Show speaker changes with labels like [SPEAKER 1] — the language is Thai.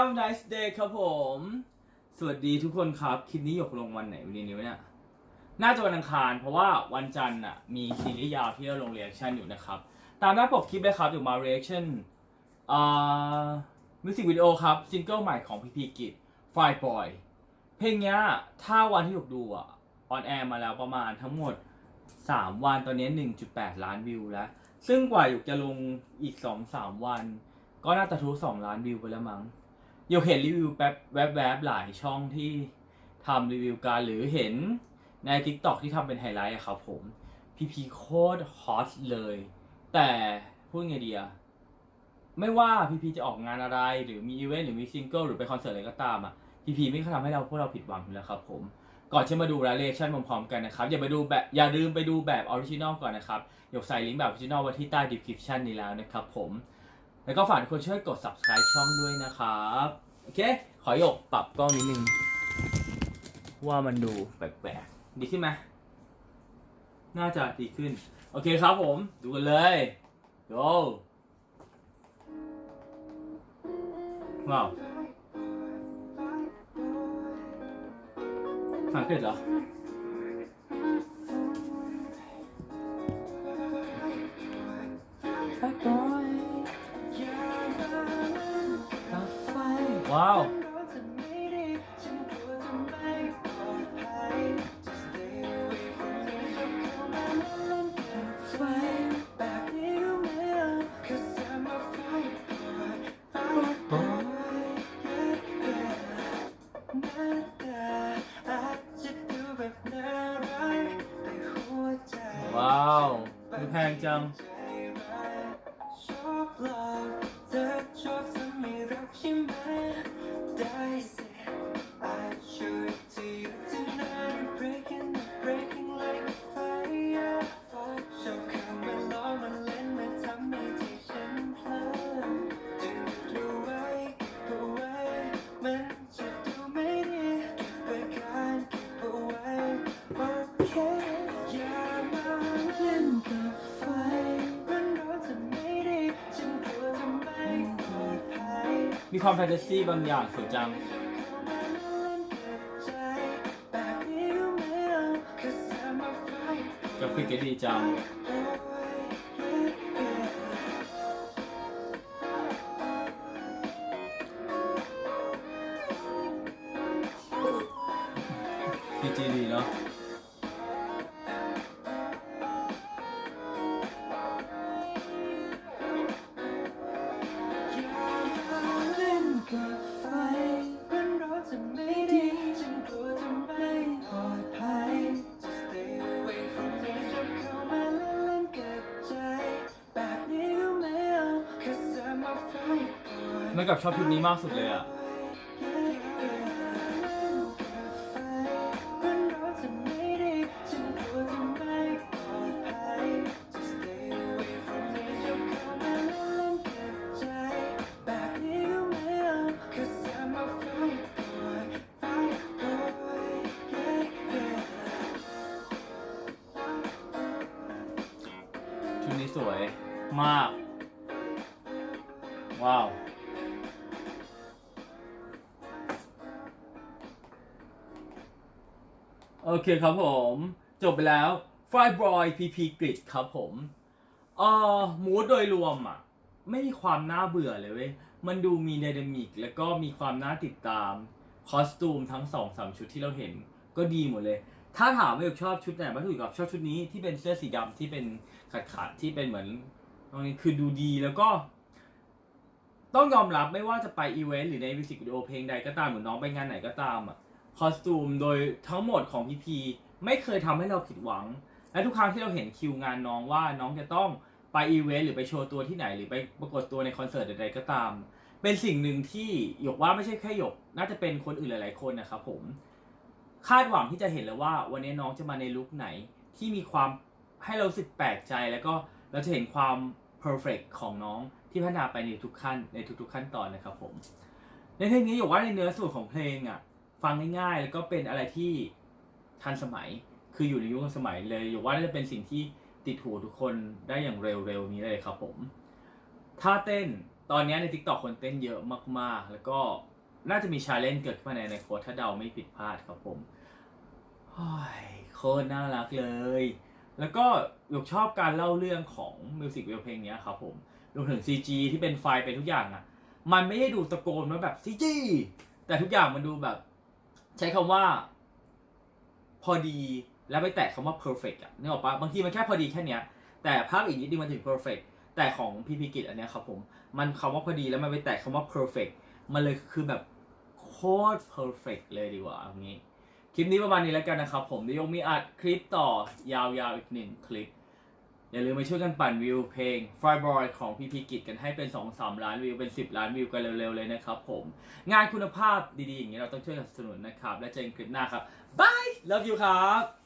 [SPEAKER 1] Have a nice day ครับผม สวัสดีทุกคนครับ คลิปนี้หยกลงวันไหนวันนี้เนี่ย น่าจะวันอังคาร เพราะว่าวันจันทร์อะมีซีรีส์ยาวที่เราลงเรียกชั่นอยู่นะครับ ตามหน้าปกคลิปเลยครับอยู่มา reaction อ่ามิวสิกวิดีโอครับซิงเกิลใหม่ของพีพีกิจ Fire Boy เพลงเนี้ยถ้าวันที่หยกดูอะออนแอร์มาแล้วประมาณทั้งหมด 3 วันตอนนี้ 1.8 ล้านวิวแล้ว ซึ่งกว่าหยกจะลงอีก 2-3 วัน ก็น่าจะทะลุ2ล้านวิวไปแล้วมั้ง หยกเห็นรีวิวแป๊บแวบๆหลายช่องที่ทำรีวิวการหรือเห็นใน TikTok ที่ทำเป็นไฮไลท์อะครับผมพีพีโคตรฮอตเลย แต่พูดไงดีอะไม่ว่าพีพีจะออกงานอะไร หรือมีอีเวนต์หรือมีซิงเกิลหรือไปคอนเสิร์ตอะไรก็ตามอะพีพีไม่เคยทำให้เราพวกเราผิดหวังอยู่แล้วครับผมก่อนจะมาดูรายเลชั่นพร้อมๆกันนะครับ อย่าไปดูแบบอย่าลืมไปดูแบบออริจินอลก่อนนะครับ ยกใส่ลิงก์แบบออริจินอลไว้ที่ใต้ description นี้แล้วนะครับผม แล้วก็ฝากทุกคนช่วยกด subscribe ช่องด้วยนะครับ โอเค ขอหยกปรับกล้องนิดนึง ว่ามันดูแปลกๆ ดีขึ้นไหมน่าจะดีขึ้น โอเคครับผม ดูกันเลยโยว้าว สังเกตเหรอ Bad boy ว้าว ว้าวดูแพงจัง
[SPEAKER 2] ควา
[SPEAKER 1] มแฟนตาซีบางอย่างสุดจัง
[SPEAKER 2] จะคือ
[SPEAKER 1] กก็ดีจัง พีจีดีเนาะ
[SPEAKER 2] มันกับ
[SPEAKER 1] ชอบชุดนี้มากสุดเลยอะ
[SPEAKER 2] มันร้อนจะไม่ดีฉันกลัวจะไม่ปลอดภัยมาเล่นเล่นกับใจแบบนี้รู้ไหมอะ Cause I'm a fight boy fight boy yeah yeah
[SPEAKER 1] ชุดนี้สวยมาก ว้าว โอเคครับผม จบไปแล้ว f i b r o y PP Grid ครับผมเอ่อมูดโดยรวมอะ ไม่มีความน่าเบื่อเลยเว้ย มันดูมีไดนามิกแล้วก็มีความน่าติดตาม คอสตูมทั้งสองสามชุดที่เราเห็นก็ดีหมดเลย ถ้าถามว่าชอบชุดไหนบ้างถูกกับชอบชุดนี้ที่เป็นเสื้อสีดำที่เป็นขาดขาดๆที่เป็นเหมือนตรงนี้คือดูดีแล้วก็ ต้องยอมรับไม่ว่าจะไปอีเวนต์หรือในมิวสิกวิดีโอเพลงใดก็ตามหรือน้องไปงานไหนก็ตามอะ คอสตูมโดยทั้งหมดของพีพีไม่เคยทำให้เราผิดหวัง และทุกครั้งที่เราเห็นคิวงานน้องว่าน้องจะต้องไปอีเวนต์หรือไปโชว์ตัวที่ไหน หรือไปปรากฏตัวในคอนเสิร์ตใดๆก็ตาม เป็นสิ่งหนึ่งที่หยกว่าไม่ใช่แค่หยก น่าจะเป็นคนอื่นหลาย ๆ คนนะครับผม คาดหวังที่จะเห็นแล้วว่า วันนี้น้องจะมาในลุคไหนที่มีความให้เราสึกแปลกใจแล้วก็เราจะเห็นความ perfect ของน้องที่พัฒนาไปในทุกขั้นในทุกๆขั้นตอนนะครับผม ในเพลงนี้หยกว่าในเนื้อส่วนของเพลงอะ ฟังง่ายๆ แล้วก็เป็นอะไรที่ทันสมัย คืออยู่ในยุคสมัยเลยหยกว่าน่าจะเป็นสิ่งที่ติดหูทุกคนได้อย่างเร็วๆนี้เลยครับผมท่าเต้นตอนนี้ใน TikTok คนเต้นเยอะมากๆ แล้วก็น่าจะมีชาเลนจ์เกิดขึ้นมาในในโค้ดถ้าเดาไม่ผิดพลาดครับผมโอ้ยโคตรน่ารักเลย แล้วก็หยกชอบการเล่าเรื่องของมิวสิกวิดีโอเพลงนี้ครับผมรวมถึง CG ที่เป็นไฟล์เป็นทุกอย่างอะ มันไม่ได้ดูตะโกนว่าแบบ CG แต่ทุกอย่างมันดูแบบ ใช้คำว่า พอดีแล้วไปแตะคำว่า perfect อะนึกออกปะบางทีมันแค่พอดีแค่เนี้ย แต่ภาพอีกนิดนึงมันถึง perfect แต่ของพีพีกิจอันเนี้ยครับผม มันคำว่าพอดีแล้วมันไปแตะคำว่า perfect มันเลยคือแบบโคตร perfect เลยดีกว่าเอางี้ คลิปนี้ประมาณนี้แล้วกันนะครับผมเดี๋ยวมีอัดคลิปต่อยาวๆอีกหนึ่งคลิป อย่าลืมไปช่วยกันปั่นวิวเพลง Fry Boy ของพีพีกิจกันให้เป็น 2-3 ล้านวิวเป็น 10 ล้านวิวกันเร็วๆเลยนะครับผม งานคุณภาพดีๆ อย่างนี้เราต้องช่วยกันสนับสนุนนะครับ และเจอกันคลิปหน้าครับบาย love you ครับ